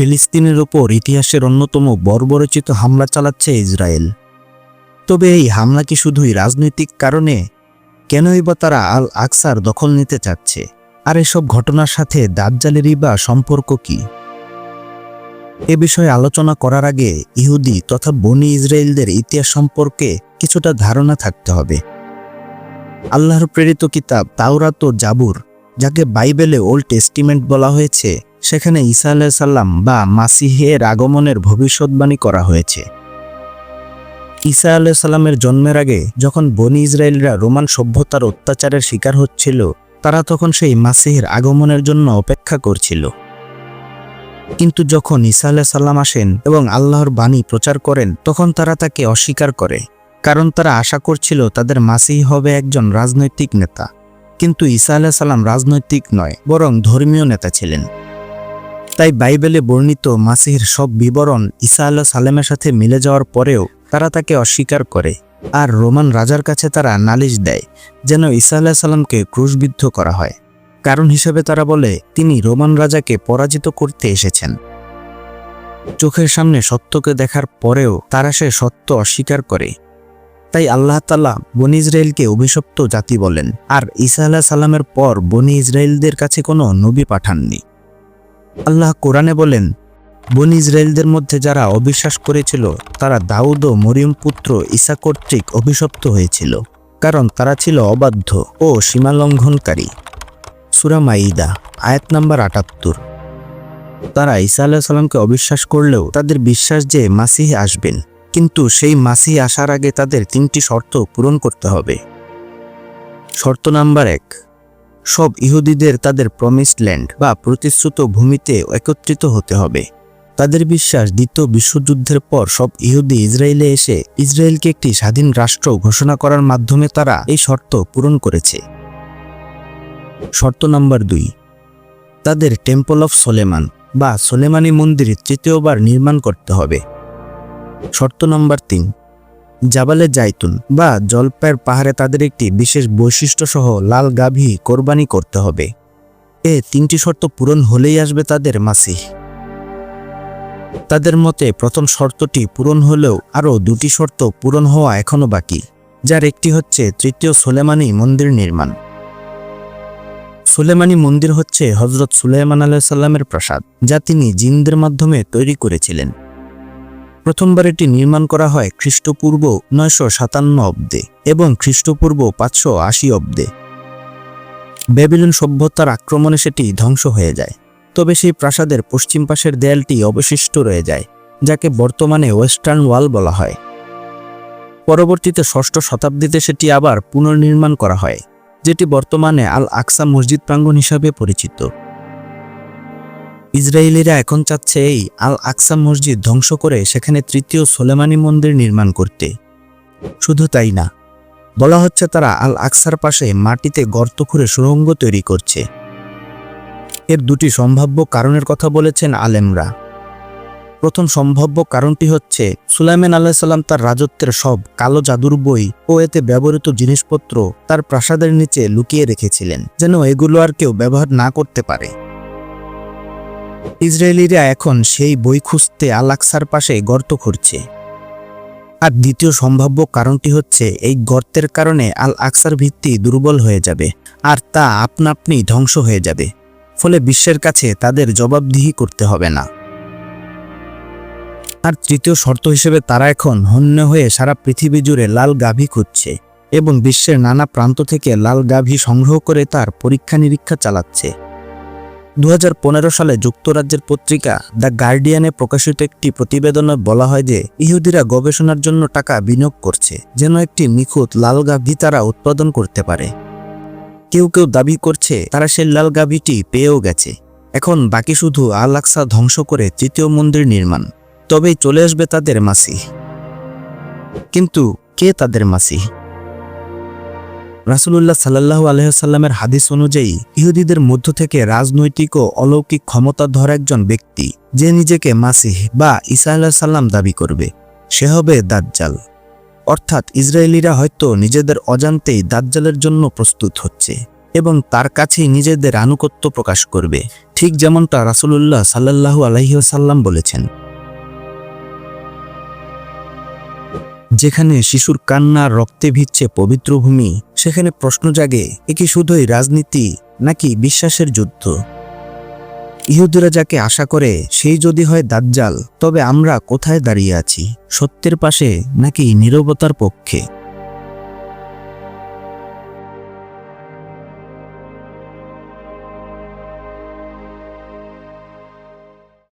ফিলিস্তিনের ওপর ইতিহাসের অন্যতম বর্বরচিত হামলা চালাচ্ছে ইসরায়েল। তবে এই হামলা কি শুধুই রাজনৈতিক কারণে? কেনই বা তারা আল আকসার দখল নিতে চাচ্ছে? আর এসব ঘটনার সাথে দাজ্জালেরই বা সম্পর্ক কি? এ বিষয়ে আলোচনা করার আগে ইহুদি তথা বনি ইসরায়েলদের ইতিহাস সম্পর্কে কিছুটা ধারণা থাকতে হবে। আল্লাহর প্রেরিত কিতাব তাওরাত ও জাবুর, যাকে বাইবেলে ওল্ড টেস্টিমেন্ট বলা হয়েছে সেখানে ঈসা আলাহ সাল্লাম বা মাসিহের আগমনের ভবিষ্যৎবাণী করা হয়েছে। ঈসা আলাহ সাল্লামের জন্মের আগে যখন বনি ইসরায়েলরা রোমান সভ্যতার অত্যাচারের শিকার হচ্ছিল, তারা তখন সেই মাসিহের আগমনের জন্য অপেক্ষা করছিল। কিন্তু যখন ঈসা আলাহ সাল্লাম আসেন এবং আল্লাহর বাণী প্রচার করেন, তখন তারা তাকে অস্বীকার করে, কারণ তারা আশা করছিল তাদের মাসি হবে একজন রাজনৈতিক নেতা। কিন্তু ঈসা আলাহ সাল্লাম রাজনৈতিক নয়, বরং ধর্মীয় নেতা ছিলেন। তাই বাইবেলে বর্ণিত মাসিহের সব বিবরণ ঈসা আল্লাহ সালেমের সাথে মিলে যাওয়ার পরেও তারা তাকে অস্বীকার করে। আর রোমান রাজার কাছে তারা নালিশ দেয় যেন ঈসা আল্লাহ সাল্লামকে ক্রুশবিদ্ধ করা হয়। কারণ হিসেবে তারা বলে, তিনি রোমান রাজাকে পরাজিত করতে এসেছেন। চোখের সামনে সত্যকে দেখার পরেও তারা সে সত্য অস্বীকার করে। তাই আল্লাহ তাল্লাহ বনি ইসরায়েলকে অভিশপ্ত জাতি বলেন। আর ঈসা আল্লাহ সাল্লামের পর বনি ইসরায়েলদের কাছে কোনো নবী পাঠাননি। আল্লাহ কোরআনে বলেন, বনি ইসরায়েলদের মধ্যে যারা অবিশ্বাস করেছিল, তারা দাউদ ও মরিয়ম পুত্র ঈসা কর্তৃক অভিশপ্ত হয়েছিল, কারণ তারা ছিল অবাধ্য ও সীমালঙ্ঘনকারী। সুরা মাইদা আয়াত নাম্বার আটাত্তর। তারা ঈসা আল্লাহ সাল্লামকে অবিশ্বাস করলেও তাদের বিশ্বাস যে মাসিহে আসবেন, কিন্তু সেই মাসিহ আসার আগে তাদের তিনটি শর্ত পূরণ করতে হবে। শর্ত নাম্বার এক সব ইহুদিদের তাদের প্রমিসড ল্যান্ড বা প্রতিশ্রুত ভূমিতে একত্রিত হতে হবে। তাদের বিশ্বাস দ্বিতীয় বিশ্বযুদ্ধের পর সব ইহুদি ইসরায়েলে এসে ইসরায়েলকে একটি স্বাধীন রাষ্ট্র ঘোষণা করার মাধ্যমে তারা এই শর্ত পূরণ করেছে। শর্ত নাম্বার দুই। তাদের টেম্পল অফ সোলেমান বা সোলেমানি মন্দির তৃতীয়বার নির্মাণ করতে হবে। শর্ত নম্বর তিন। জাবালে জাইতুন বা জলপায়ের পাহাড়ে তাদের একটি বিশেষ বৈশিষ্ট্য সহ লাল গাভী কোরবানি করতে হবে। এ তিনটি শর্ত পূরণ হলেই আসবে তাদের মাসিহ। তাদের মতে প্রথম শর্তটি পূরণ হলেও আরও দুটি শর্ত পূরণ হওয়া এখনও বাকি, যার একটি হচ্ছে তৃতীয় সোলেমানি মন্দির নির্মাণ। সুলেমানি মন্দির হচ্ছে হজরত সুলেমান আলাহ সাল্লামের প্রাসাদ, যা তিনি জিনদের মাধ্যমে তৈরি করেছিলেন। প্রথমবার এটি নির্মাণ করা হয় খ্রিস্টপূর্ব নয়শো সাতান্ন অব্দে এবং খ্রিস্টপূর্ব পাঁচশো আশি অব্দে। বেবিলন সভ্যতার আক্রমণে সেটি ধ্বংস হয়ে যায়। তবে সেই প্রাসাদের পশ্চিম পাশের দেয়ালটি অবশিষ্ট রয়ে যায়, যাকে বর্তমানে ওয়েস্টার্ন ওয়াল বলা হয়। পরবর্তীতে ষষ্ঠ শতাব্দীতে সেটি আবার পুনর্নির্মাণ করা হয়, যেটি বর্তমানে আল আকসা মসজিদ প্রাঙ্গণ হিসাবে পরিচিত। ইসরায়েলিরা এখন চাচ্ছে এই আল আকসা মসজিদ ধ্বংস করে সেখানে তৃতীয় সোলেমানি মন্দির নির্মাণ করতে। শুধু তাই না, বলা হচ্ছে তারা আল আকসার পাশে মাটিতে গর্ত খুঁড়ে সুড়ঙ্গ তৈরি করছে। এর দুটি সম্ভাব্য কারণের কথা বলেছেন আলেমরা। প্রথম সম্ভাব্য কারণটি হচ্ছে, সুলাইমান আল্লাহ সাল্লাম তার রাজত্বের সব কালো জাদুর বই ও এতে ব্যবহৃত জিনিসপত্র তার প্রাসাদের নিচে লুকিয়ে রেখেছিলেন, যেন এগুলো আর কেউ ব্যবহার না করতে পারে। ইসরায়েলিরা এখন সেই বই খুঁজতে আলাক্সার পাশে গর্ত খুঁড়ছে। আর দ্বিতীয় সম্ভাব্য কারণটি হচ্ছে, এই গর্তের কারণে আল আকসার ভিত্তি দুর্বল হয়ে যাবে, আর তা আপনা আপনি ধ্বংস হয়ে যাবে। ফলে বিশ্বের কাছে তাদের জবাবদিহি করতে হবে না। আর তৃতীয় শর্ত হিসেবে তারা এখন হন্য হয়ে সারা পৃথিবী জুড়ে লাল গাভী খুঁজছে এবং বিশ্বের নানা প্রান্ত থেকে লাল গাভী সংগ্রহ করে তার পরীক্ষা নিরীক্ষা চালাচ্ছে। দু হাজার পনেরো সালে যুক্তরাজ্যের পত্রিকা দ্য গার্ডিয়ানে প্রকাশিত একটি প্রতিবেদনে বলা হয় যে ইহুদিরা গবেষণার জন্য টাকা বিনিয়োগ করছে, যেন একটি নিখুঁত লাল গাভী তারা উৎপাদন করতে পারে। কেউ কেউ দাবি করছে তারা সেই লাল গাভীটি পেয়েও গেছে। এখন বাকি শুধু আল আকসা ধ্বংস করে তৃতীয় মন্দির নির্মাণ। তবেই চলে আসবে তাদের মাসি কিন্তু কে তাদের মাসি রাসুলুল্লাহ সাল্লাহ আলহামের হাদিস অনুযায়ী, ইহুদিদের মধ্য থেকে রাজনৈতিক ও অলৌকিক ক্ষমতাধর একজন ব্যক্তি, যে নিজেকে মাসিহ বা ইসা আল্লাহ সাল্লাম দাবি করবে, সে হবে দাজ্জাল। অর্থাৎ ইসরায়েলিরা হয়তো নিজেদের অজান্তেই দাজ্জালের জন্য প্রস্তুত হচ্ছে এবং তার কাছেই নিজেদের আনুগত্য প্রকাশ করবে, ঠিক যেমনটা রাসূলুল্লাহ সাল্লাল্লাহু আলাইসাল্লাম বলেছেন। যেখানে শিশুর কান্নার রক্তে ভিজছে পবিত্র ভূমি সেখানে প্রশ্ন জাগে, এ কি শুধুই রাজনীতি নাকি বিশ্বাসের যুদ্ধ? ইহুদিরা যাকে আশা করে, সেই যদি হয় দাজ্জাল, তবে আমরা কোথায় দাঁড়িয়ে আছি? সত্যের পাশে নাকি নিরবতার পক্ষে?